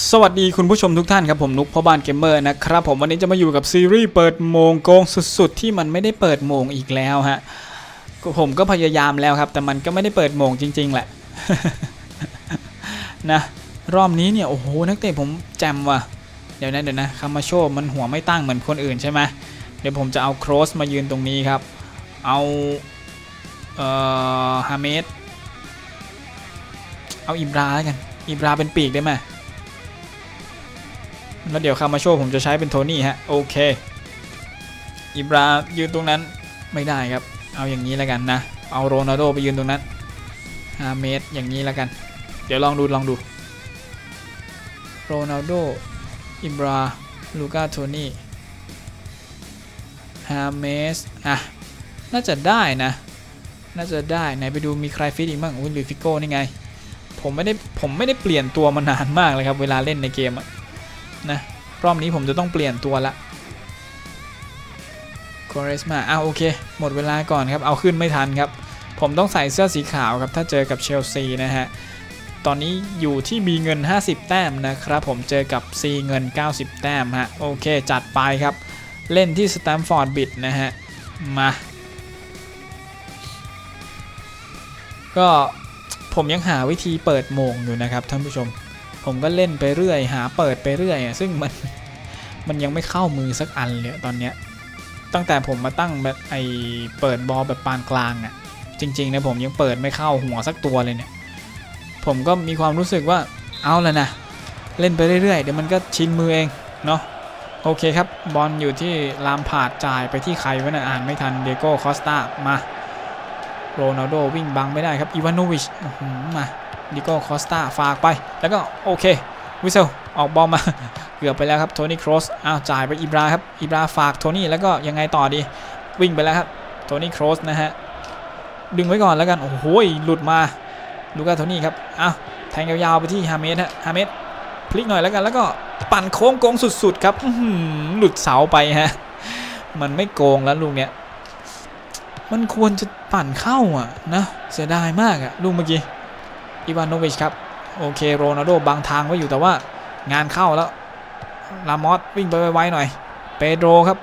สวัสดีคุณผู้ชมทุกท่านครับผมนุกพ่อบ้านเกมเมอร์นะครับผมวันนี้จะมาอยู่กับซีรีส์เปิดโมงโกงสุดๆ ที่มันไม่ได้เปิดโมงอีกแล้วฮะผมก็พยายามแล้วครับ แต่มันก็ไม่ได้เปิดโมงจริง ๆ แหละนะรอบนี้เนี่ยโอ้โหนักเตะผมแจมว่ะเดี๋ยวนะเดี๋ยวนะคามาโชมันหัวไม่ตั้งเหมือนคนอื่นใช่ไหมเดี๋ยวผมจะเอาโครสมายืนตรงนี้ครับ เอาเอ่อฮาเมสเอาอิบราแล้วกันอิบราเป็นปีกได้ไหม แล้วเดี๋ยวคามาโชผมจะใช้เป็นโทนี่ฮะโอเคอิบรายืนตรงนั้นไม่ได้ครับ เอาอย่างนี้แล้วกันนะ เอาโรนัลโดไปยืนตรงนั้น5เมตรอย่างนี้แล้วกัน เดี๋ยวลองดูลองดูโรนัลโดอิบราลูกาโทนี่5เมตรอะน่าจะได้นะ น่าจะได้ไหนไปดูมีใครฟิตอีกบ้างอุ้ยลุยฟิโก้นี่ไง ผมไม่ได้ผมไม่ได้เปลี่ยนตัวมานานมากเลยครับ เวลาเล่นในเกมอะ นะรอบนี้ผมจะต้องเปลี่ยนตัวละคอเรสมาอะโอเค หมดเวลาก่อนครับ เอาขึ้นไม่ทันครับ ผมต้องใส่เสื้อสีขาวครับ ถ้าเจอกับเชลซีนะฮะ ตอนนี้อยู่ที่มีเงิน 50 แต้มนะครับ ผมเจอกับ C เงิน 90 แต้มฮะ โอเค จัดไปครับ เล่นที่สแตมฟอร์ดบิดนะฮะ มา ก็ผมยังหาวิธีเปิดโมงอยู่นะครับท่านผู้ชม ผมก็เล่นไปเรื่อย หาเปิดไปเรื่อยอะซึ่งมันมันยังไม่เข้ามือสักอันเลยตอนเนี้ยตั้งแต่ผมมาตั้งแบบไอเปิดบอลแบบปานกลางอะ่ะจริงๆนะผมยังเปิดไม่เข้าหัวสักตัวเลยเนี่ย ผมก็มีความรู้สึกว่าเอาแล้วนะ เล่นไปเรื่อยๆ เดี๋ยวมันก็ชินมือเองเนาะโอเคครับ บอลอยู่ที่ลามผาดจ่ายไปที่ใครวะนะอ่านไม่ทันเดโก้คอสตามาโรนัลโดวิ่งบังไม่ได้ครับอีวานโนวิชมา ดิโก้คอสตาฝากไป แล้วก็โอเควิเซลออกบอลมาเกือบไปแล้วครับโทนี่ครอสอ้าวจ่ายไปอิบราครับอิบราฝากโทนี่แล้วก็ยังไงต่อดี วิ่งไปแล้วครับโทนี่ครอสนะฮะดึงไว้ก่อนแล้วกัน โอ้โหหลุดมาลูกาโทนี่ครับอ้าวแทงยาวๆไปที่ฮาเมสฮะฮาเมสพลิกหน่อยแล้วกันแล้วก็ปั่นโค้งโกงสุดๆครับหลุดเสาไปฮะมันไม่โกงแล้วลูกเนี้ยมันควรจะปั่นเข้าอะนะเสียดายมากอะลูกเมื่อกี้ อีวานโนวิชครับ โอเคโรนัลโดบังทางไว้อยู่แต่ว่างานเข้าแล้ว ลามอสวิ่งไปไวๆหน่อย เปโดรครับ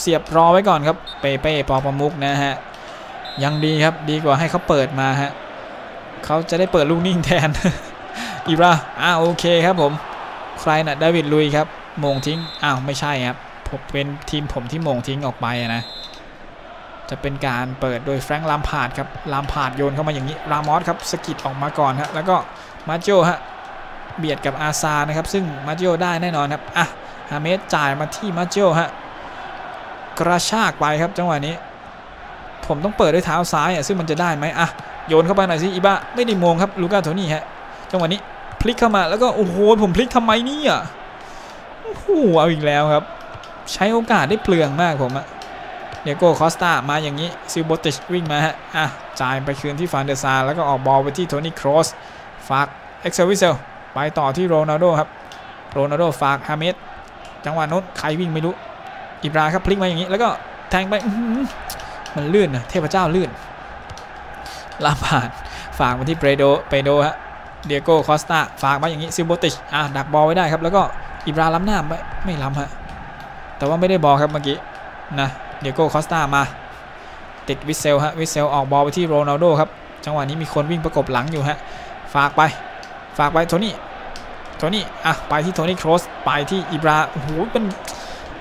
เสียบรอไว้ก่อนครับ เปเป้ปอประมุกนะฮะ ยังดีครับดีกว่าให้เขาเปิดมาฮะเขาจะได้เปิดลูกนิ่งแทนอีบราอ่าโอเคครับผม ใครนะ่ะดาวิดลุยครับมงทิ้ง อ้าว ไม่ใช่ครับผมเป็นทีมผมที่มงทิ้งออกไปนะ จะเป็นการเปิดโดยแฟรงค์ลามพาดครับลามพาดโยนเข้ามาอย่างนี้รามอสครับสกิดออกมาก่อนฮะแล้วก็มาโจฮะเบียดกับอาซานะครับซึ่งมาโจได้แน่นอนครับอะฮาเมสจ่ายมาที่มาโจฮะกระชากไปครับจังหวะนี้ ผมต้องเปิดด้วยเท้าซ้ายอะซึ่งมันจะได้ไหมอะโยนเข้าไปหน่อยสิอีบ้าไม่ได้มงครับลูก้าโทนี่ฮะจังหวะนี้พลิกเข้ามาแล้วก็โอ้โหผมพลิกทำไมเนี่ยโอ้โหเอาอีกแล้วครับ ใช้โอกาสได้เปลืองมากผมอะ เดโก้คอสตามาอย่างนี้ซิลโบติชวิ่งมาฮะอะจ่ายไปคืนที่ฟานเดอร์ซาแล้วก็ออกบอลไปที่โทนี่ครอสฝากเอ็กเซลวิเซลไปต่อที่โรนัลโดครับโรนัลโดฝากฮาเมสจังหวะนู้นใครวิ่งไม่รู้อิบราครับพลิกมาอย่างนี้ แล้วก็แทงไปมันลื่นนะเทพเจ้าลื่นลาผ่านฝากมาที่เปโดเปโดฮะเดียโก้คอสตาฝากมาอย่างนี้ซิลโบติชอะดักบอลไว้ได้ครับ แล้วก็อิบราล้ำหน้าไม่ไม่ล้ำฮะแต่ว่าไม่ได้บอลครับเมื่อกี้นะ เดียโก้คอสตามา ติดวิเซลฮะวิเซลออกบอลไปที่โรนัลโดครับจังหวะนี้มีคนวิ่งประกบหลังอยู่ฮะฝากไปฝากไปโทนี่โทนี่อะไปที่โทนี่ครอสไปที่อิบราโอ้โหมัน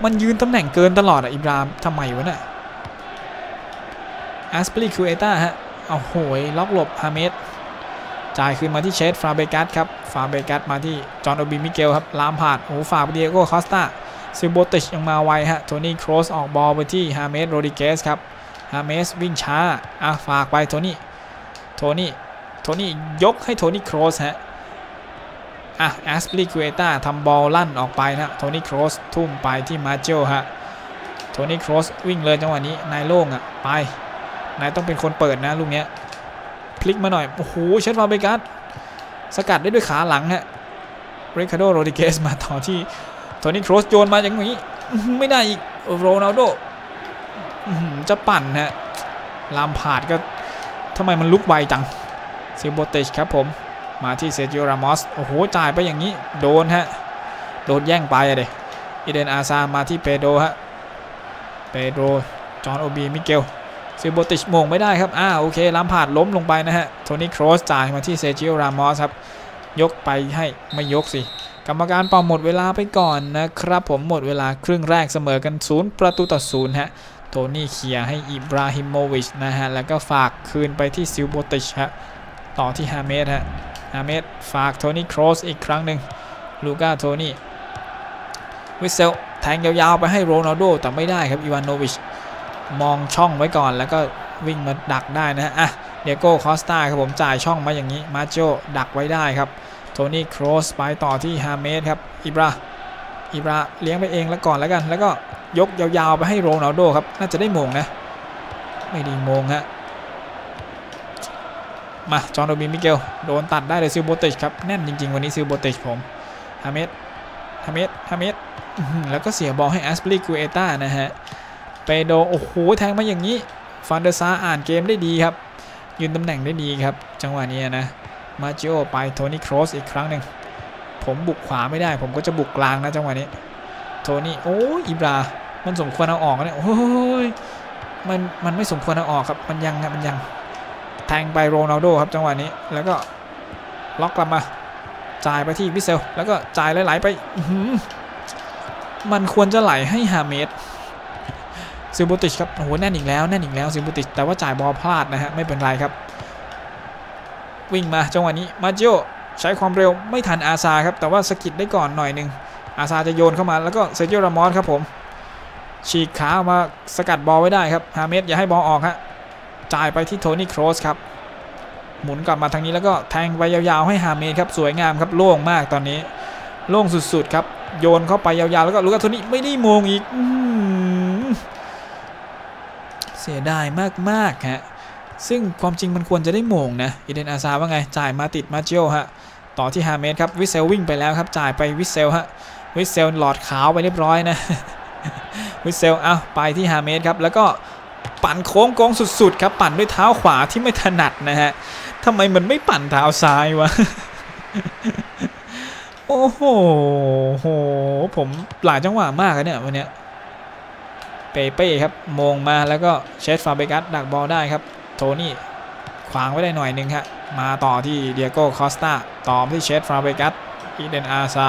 มันยืนตำแหน่งเกินตลอดอะอิบราทำไมวะเนี่ยแอสเปรีคูเอต้าฮะเอาโหยล็อกหลบฮาเมสจ่ายคืนมาที่เชสฟาเบกัสครับฟาเบกัสมาที่จอห์นโอบิมิเกลครับลามพาดโอ้ฝากไปเดียโก้คอสตา ซิโบติชยังมาไวฮะ โทนี่ครอสออกบอลไปที่ฮาเมสโรดิเกสครับ ฮาเมสวิ่งช้า อะฝากไปโทนี่ โทนี่ โทนี่ยกให้โทนี่ครอสฮะ อะแอสปลีคูเอต้าทำบอลลั่นออกไปนะ โทนี่ครอสทุ่มไปที่มาเจลฮะ โทนี่ครอสวิ่งเลยจังหวะนี้ นายโล่งอะ ไป นายต้องเป็นคนเปิดนะลูกเนี้ย พลิกมาหน่อย โอ้โห เชฟฟาเบกัสสกัดได้ด้วยขาหลังฮะ เริคาโดโรดิเกสมาต่อที่ โทนี่ครอสโยนมาอย่างนี้ไม่ได้อีกโรนัลโดจะปั่นฮะลามผาดก็ทำไมมันลุกไวจังซิโบเตชครับผมมาที่เซจิโอรามอสโอ้โหจ่ายไปอย่างนี้โดนฮะโดนแย่งไปอะเดอีเดนอาซามาที่เปโดฮะเปโดจอห์นโอบีมิเกลซิโบติชมงไม่ได้ครับอ่าโอเคลัมพาดล้มลงไปนะฮะโทนี่ครอสจ่ายมาที่เซจิโอรามอสครับยกไปให้ไม่ยกสิ กรรมการเป่าหมดเวลาไปก่อนนะครับผมหมดเวลาครึ่งแรกเสมอกันศูนย์ประตูต่อศูนย์ฮะโทนี่เคลียร์ให้อิบราฮิโมวิชนะฮะ แล้วก็ฝากคืนไปที่ซิลโบติชฮะ ต่อที่ฮาเมดฮะ ฮาเมดฝากโทนี่ครอสอีกครั้งหนึ่งลูก้าโทนี่ วิเซล แทงยาวๆไปให้โรนัลโดแต่ไม่ได้ครับ อีวานโนวิช มองช่องไว้ก่อนแล้วก็วิ่งมาดักได้นะฮะ อะ เดียโก้คอสตาครับผมจ่ายช่องมาอย่างนี้ มาโจดักไว้ได้ครับ โทนี่ครอสไปต่อที่ฮาเมสครับอิบราอิบราเลี้ยงไปเองแล้วก่อนแล้วกัน แล้วก็ยกยาวๆไปให้โรนัลโดครับ น่าจะได้มงนะ ไม่ดีมงฮะมาจอห์นโดบินมิเกลโดนตัดได้เลยซิลโบติชครับแน่นจริงๆ วันนี้ซิลโบติชผมฮาเมสฮาเมสฮาเมสแล้วก็เสียบอลให้แอสปลีกูเอต้านะฮะเปโดโอ้โหแทงมาอย่างนี้ฟันเดอร์ซาอ่านเกมได้ดีครับ ยืนตำแหน่งได้ดีครับ จังหวะนี้นะ มาจิโอไปโทนี่ครอสอีกครั้งหนึ่งผมบุกขวาไม่ได้ ผมก็จะบุกกลางนะจังหวะนี้ โทนี่โอ้ยอิบรา มันสมควรเอาออกนะเนี่ยโอ้ยมันมันไม่สมควรเอาออกครับมันยังครับมันยังแทงไปโรนัลโดครับจังหวะนี้แล้วก็ล็อกกลับมาจ่ายไปที่วิเซลแล้วก็จ่ายไหลๆไปมันควรจะไหลให้ฮาเมดซิบูติชครับโอ้โหแน่นอีกแล้วแน่นอีกแล้วซิบูติชแต่ว่าจ่ายบอลพลาดนะฮะไม่เป็นไรครับ วิ่งมาจังหวะนี้มาจิโอใช้ความเร็วไม่ทันอาซาครับแต่ว่าสกิดได้ก่อนหน่อยหนึ่งอาซาจะโยนเข้ามาแล้วก็เซจิโอรามอสครับผมฉีกขาออกมาสกัดบอลไว้ได้ครับฮาเมดอย่าให้บอลออกฮะจ่ายไปที่โทนี่โครสครับหมุนกลับมาทางนี้แล้วก็แทงไปยาวๆให้ฮาเมดครับสวยงามครับโล่งมากตอนนี้ โล่งสุดๆครับโยนเข้าไปยาวๆแล้วก็ลูกาโทนี่ไม่ได้มงอีกเสียดายมากๆฮะ ซึ่งความจริงมันควรจะได้โมงนะอีเดนอาซาว่าไง จ่ายมาติดมาเจิโอฮะ ต่อที่ฮาเมสครับ วิเซลวิ่งไปแล้วครับ จ่ายไปวิเซลฮะ วิเซลหลอดขาวไปเรียบร้อยนะ วิเซลเอาไปที่ฮาเมสครับ แล้วก็ปั่นโค้งโกงสุดๆ ครับ ปั่นด้วยเท้าขวาที่ไม่ถนัดนะฮะทำไมมันไม่ปั่นเท้าซ้ายวะ โอ้โหโห ผมหลายจังหวะมากเลยเนี่ยวันเนี้ยเปเป้ครับมงมาแล้วก็เชสฟาเบกัสดักบอลได้ครับ โทนี่ขวางไว้ได้หน่อยหนึ่งครับมาต่อที่เดียโก้คอสตาต่อที่เชสฟราเบกัสอีเดนอาซา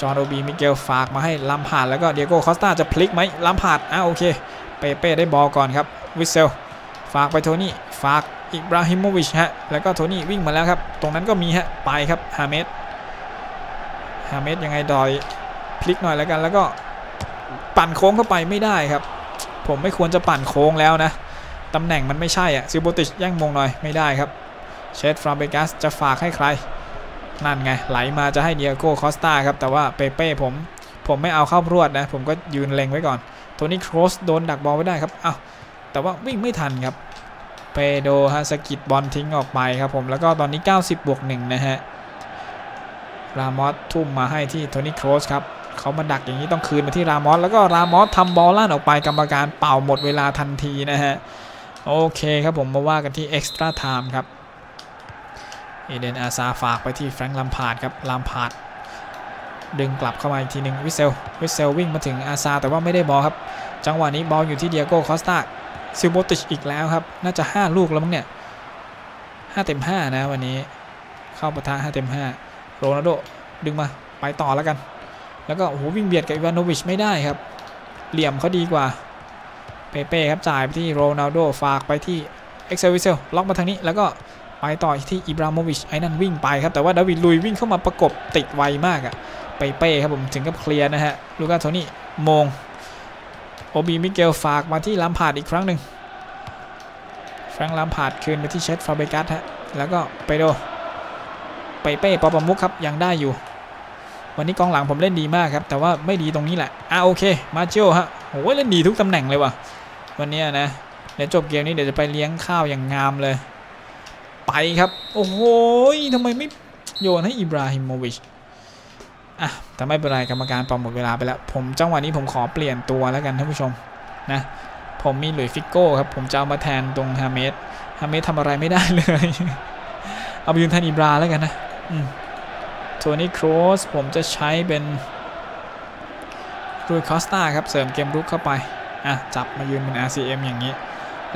จอร์โดบีมิเกลฝากมาให้ลัมพาดแล้วก็เดียโก้คอสตาจะพลิกไหมลัมพาดอะโอเค เปเป้ได้บอลก่อนครับวิเซลฝากไปโทนี่ฝากอิบราฮิโมวิชฮะแล้วก็โทนี่วิ่งมาแล้วครับ ตรงนั้นก็มีฮะไปครับฮาเมสฮาเมสยังไงดอยพลิกหน่อยแล้วกันแล้วก็ปั่นโค้งเข้าไปไม่ได้ครับ ผมไม่ควรจะปั่นโค้งแล้วนะ ตำแหน่งมันไม่ใช่อะซิลโบติชแย่งมงหน่อยไม่ได้ครับ เชสฟราเบกัสจะฝากให้ใคร นั่นไง ไหลมาจะให้เดียโก้คอสตาครับ แต่ว่าเปเป้ผมผมไม่เอาเข้ารวดนะ ผมก็ยืนเล็งไว้ก่อนโทนี่ครอสโดนดักบอลไว้ได้ครับอ้าวแต่ว่าวิ่งไม่ทันครับเปโดฮะสกิดบอลทิ้งออกไปครับผมแล้วก็ตอนนี้ 90บวก1นะฮะรามอสทุ่มมาให้ที่โทนี่ครอสครับเขามาดักอย่างนี้ต้องคืนมาที่รามอสแล้วก็รามอสทำบอลล่านออกไปกรรมการเป่าหมดเวลาทันทีนะฮะ โอเคครับผมมาว่ากันที่ extra time ครับเอเดนอาซาฝากไปที่แฟรงค์ลัมพาร์ดครับลัมพาร์ดดึงกลับเข้ามาอีกทีหนึ่งวิเซลวิเซลวิ่งมาถึงอาซาแต่ว่าไม่ได้บอลครับ จังหวะนี้บอลอยู่ที่เดียโก้คอสตาซิลโบติชอีกแล้วครับ น่าจะ 5 ลูกแล้วมั้งเนี่ย5เต็ม 5 นะวันนี้เข้าปะทะ5เต็ม 5 โรนัลโดดึงมาไปต่อแล้วกัน แล้วก็โอ้โหวิ่งเบียดกับอีวานโนวิชไม่ได้ครับ เหลี่ยมเขาดีกว่า เปเป้ครับจ่ายไปที่โรนัลโดฝากไปที่เอ็กเซลวิเซลล็อกมาทางนี้แล้วก็ไปต่อที่อิบราโมวิชไอ้นั่นวิ่งไปครับแต่ว่าดาวิดลุยวิ่งเข้ามาประกบติดไวมากอะไปเป้ครับผมถึงกับเคลียร์นะฮะลูกาโทนี่มงโอบีมิเกลฝากมาที่ลัมพาดอีกครั้งหนึ่งแฟรงลัมพาดคืนไปที่เชสฟาเบกัสฮะแล้วก็ไปโดไปเป้ปอปมุกครับยังได้อยู่ วันนี้กองหลังผมเล่นดีมากครับแต่ว่าไม่ดีตรงนี้แหละอะโอเคมาเจโอฮะโอ้ยเล่นดีทุกตำแหน่งเลยว่ะ วันนี้นะเดี๋ยวจบเกมนี้เดี๋ยวจะไปเลี้ยงข้าวอย่างงามเลย ไปครับ โอ้โหทำไมไม่โยนให้อิบราฮิโมวิชอะแต่ไม่เป็นไรกรรมการปรับหมดเวลาไปแล้ว ผมจังหวะนี้ผมขอเปลี่ยนตัวแล้วกันท่านผู้ชมนะผมมีหลุยฟิกโก้ครับ ผมจะเอามาแทนตรงฮาเมสฮาเมสทำอะไรไม่ได้เลย เอาไปยืนแทนอิบราแล้วกันนะอืมโทนี่โครสผมจะใช้เป็นรูยคอสตาครับ เสริมเกมรุกเข้าไป อะจับมายืนเป็น RCM อย่างนี้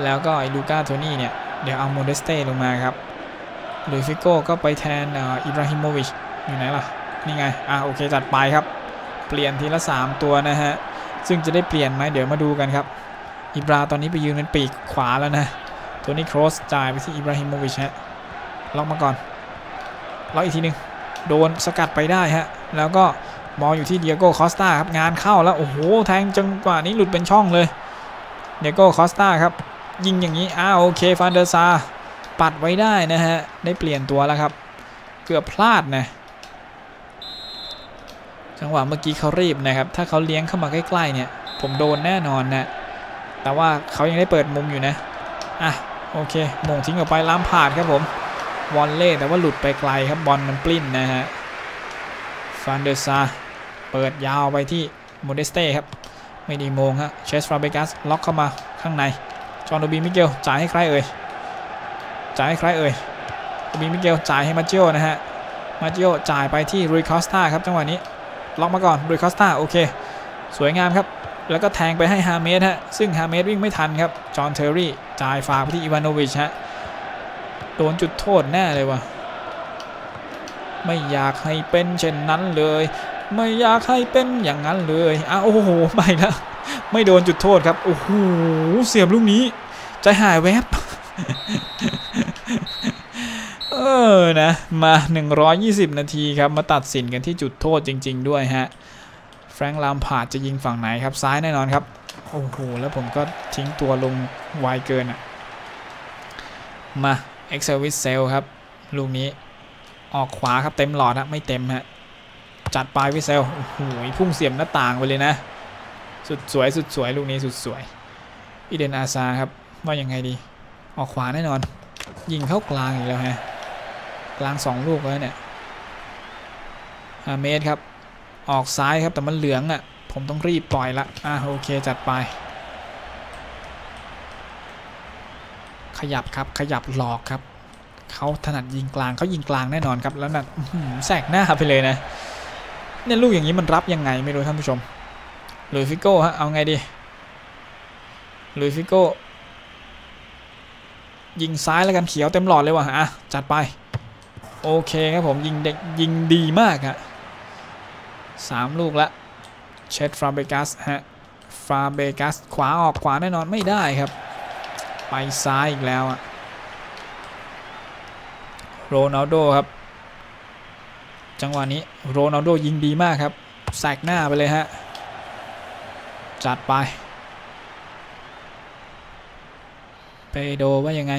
แล้วก็ไอ้ลูก้าโทนี่เนี่ย เดี๋ยวเอาโมเดสเต้ลงมาครับหรือฟิโก้ก็ไปแทนอิบราฮิโมวิชอยู่ไหนล่ะ นี่ไง อะโอเคจัดไปครับ เปลี่ยนทีละ 3 ตัวนะฮะ ซึ่งจะได้เปลี่ยนไหมเดี๋ยวมาดูกันครับ อิบราตอนนี้ไปยืนเป็นปีกขวาแล้วนะโทนี่โครสจ่ายไปที่อิบราฮิโมวิชฮะล็อกมาก่อนล็อกอีกทีนึง โดนสกัดไปได้ฮะ แล้วก็ มองอยู่ที่เดียโก้คอสตาครับงานเข้าแล้วโอ้โหแทงจังกว่านี้หลุดเป็นช่องเลยเดียโก้คอสตาครับยิงอย่างนี้อ้าโอเคฟานเดอร์ซาปัดไว้ได้นะฮะได้เปลี่ยนตัวแล้วครับ เกือบพลาดนะจังหวะเมื่อกี้เขารีบนะครับ ถ้าเขาเลี้ยงเข้ามาใกล้ๆเนี่ย ผมโดนแน่นอนนะแต่ว่าเขายังได้เปิดมุมอยู่นะอะโอเคมงทิ้งออกไปล้ำผ่านครับผมวอลเล่แต่ว่าหลุดไปไกลครับบอลมันปลิ้นนะฮะฟานเดอร์ซา เปิดยาวไปที่โมเดสเต้ครับ ไม่ดีโมงฮะเชสฟราเบกัสล็อกเข้ามาข้างใน จอห์นบีมิเกลจ่ายให้ใครเอ่ย จ่ายให้ใครเอ่ยโดบีมิเกลจ่ายให้มาเจิโอนะฮะ มาเจิโอจ่ายไปที่รุยคอสตาครับจังหวะนี้ ล็อกมาก่อนรุยคอสตาโอเค สวยงามครับ แล้วก็แทงไปให้ฮาเมสฮะ ซึ่งฮาเมสวิ่งไม่ทันครับ จอห์นเทอร์รี่จ่ายฝากไปที่อีวานโนวิชฮะ โดนจุดโทษแน่เลยวะไม่อยากให้เป็นเช่นนั้นเลย ไม่อยากให้เป็นอย่างนั้นเลยอ้าโอ้โหไม่แล้วไม่โดนจุดโทษครับโอ้โหเสียบลูกนี้ ใจหายแวบเออนะมา 120 นาทีครับ มาตัดสินกันที่จุดโทษจริง ๆ ด้วยฮะ แฟรงค์ลามพาดจะยิงฝั่งไหนครับ ซ้ายแน่นอนครับ โอ้โห แล้วผมก็ทิ้งตัวลงไวเกินอะมา e x c e l v i s c e l ครับ ลูกนี้ออกขวาครับเต็มหลอดฮะไม่เต็มฮะ จัดปลายวิเซลโอ้โหพุ่งเสียบหน้าต่างไปเลยนะ สุดสวยสุดสวยลูกนี้สุดสวยอีเดนอาซาครับว่ายังไงดี ออกขวาแน่นอน ยิงเข้ากลางอีกแล้วฮะกลางสองลูกแล้วเนี่ยฮาเมสครับ ออกซ้ายครับแต่มันเหลืองอะ่ะ ผมต้องรีบปล่อยละอะโอเคจัดไป ขยับครับขยับหลอกครับเขาถนัดยิงกลางเขายิงกลางแน่นอนครับแล้วนั่นแสกหน้าไปเลยนะ เนี่ยลูกอย่างนี้มันรับยังไงไม่รู้ท่านผู้ชมลุยฟิโก้ฮะเอาไงดีลุยฟิโก้ยิงซ้ายแล้วกันเขียวเต็มหลอดเลยว่ะอะจัดไปโอเคครับผมยิงเด็กยิงดีมากอะสามลูกละเชดฟราเบกัสฮะฟราเบกัสขวาออกขวาแน่นอนไม่ได้ครับ ไปซ้ายอีกแล้วอะโรนัลโดครับ จังหวะนี้โรนัลโดยิงดีมากครับแสกหน้าไปเลยฮะ จัดไป เปโดว่ายังไง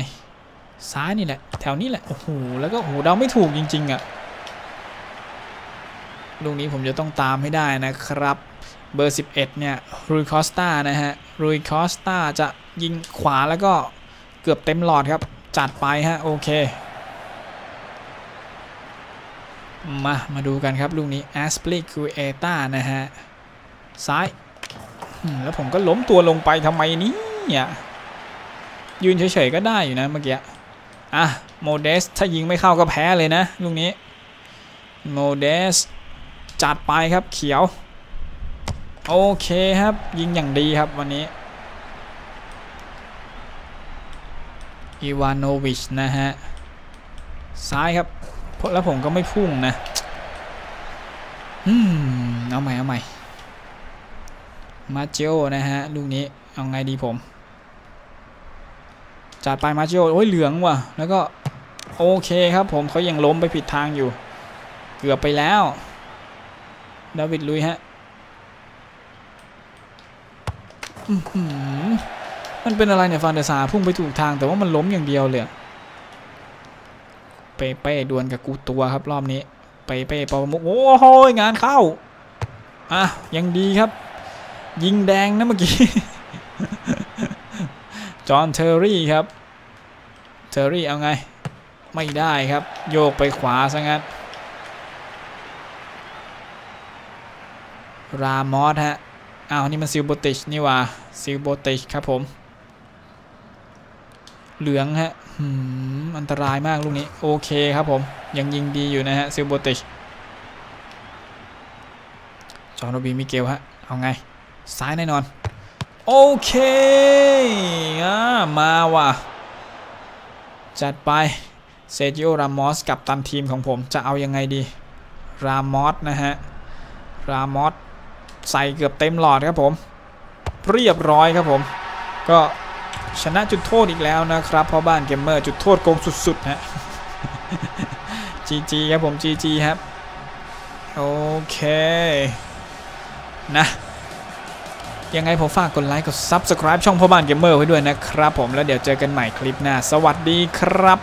ซ้ายนี่แหละ แถวนี้แหละ โอ้โห แล้วก็โอ้โหเดาไม่ถูกจริง ๆอะ่ะลูกนี้ผมจะต้องตามให้ได้นะครับ เบอร์ 11 เนี่ยรุยคอสตานะฮะรุยคอสตาจะยิงขวาแล้วก็เกือบเต็มหลอดครับ จัดไปฮะ โอเค มา มาดูกันครับ ลูกนี้ a s p l i c u e t a นะฮะ ซ้าย แล้วผมก็ล้มตัวลงไปทำไมนี่เนี่ยยืนเฉยๆก็ได้อยู่นะเมื่อกี้ อะ โมเดส ถ้ายิงไม่เข้าก็แพ้เลยนะ ลูกนี้ โมเดส จัดไปครับเขียว โอเคครับ ยิงอย่างดีครับวันนี้อีวานโนวิชนะฮะ ซ้ายครับ แล้วผมก็ไม่พุ่งนะ อืม เอาใหม่ เอาใหม่ มาเจโอนะฮะ ลูกนี้ เอาไงดีผม จัดไปมาเจโอโอ้ยเหลืองว่ะ แล้วก็โอเคครับผมเขายังล้มไปผิดทางอยู่ เกือบไปแล้ว ดาวิดลุยฮะมันเป็นอะไรเนี่ยฟานเดซาพุ่งไปถูกทางแต่ว่ามันล้มอย่างเดียวเลย เปเป้ดวลกับกูตัวครับรอบนี้ เปเป้ปอมุกโอ้โหงานเข้าอะยังดีครับ ยิงแดงนะเมื่อกี้ จอห์นเทอร์รี่ครับ เทอร์รี่เอาไง ไม่ได้ครับ โยกไปขวาซะงั้นรามอสฮะอ้าวนี่มันซิลโบติชนี่ว่าซิลโบติชครับผม เหลืองฮะอันตรายมากลูกนี้ โอเคครับผม ยังยิงดีอยู่นะฮะซิลโบติชจอห์โรบีมิเกลฮะ เอาไง ซ้ายแน่นอน โอเคอ่ามาว่ะ จัดไป เซจิโอรามอสกับตันทีมของผมจะเอายังไงดี รามอสนะฮะ รามอสใส่เกือบเต็มหลอดครับผม เรียบร้อยครับผม ก็ ชนะจุดโทษอีกแล้วนะครับเพราะบ้านเกมเมอร์จุดโทษโกงสุดๆฮะ GG ครับผม GG ครับ โอเค นะยังไงผมฝากกดไลค์กด Subscribe ช่องพ่อบ้านเกมเมอร์ไว้ด้วยนะครับผมแล้วเดี๋ยวเจอกันใหม่คลิปหน้า สวัสดีครับ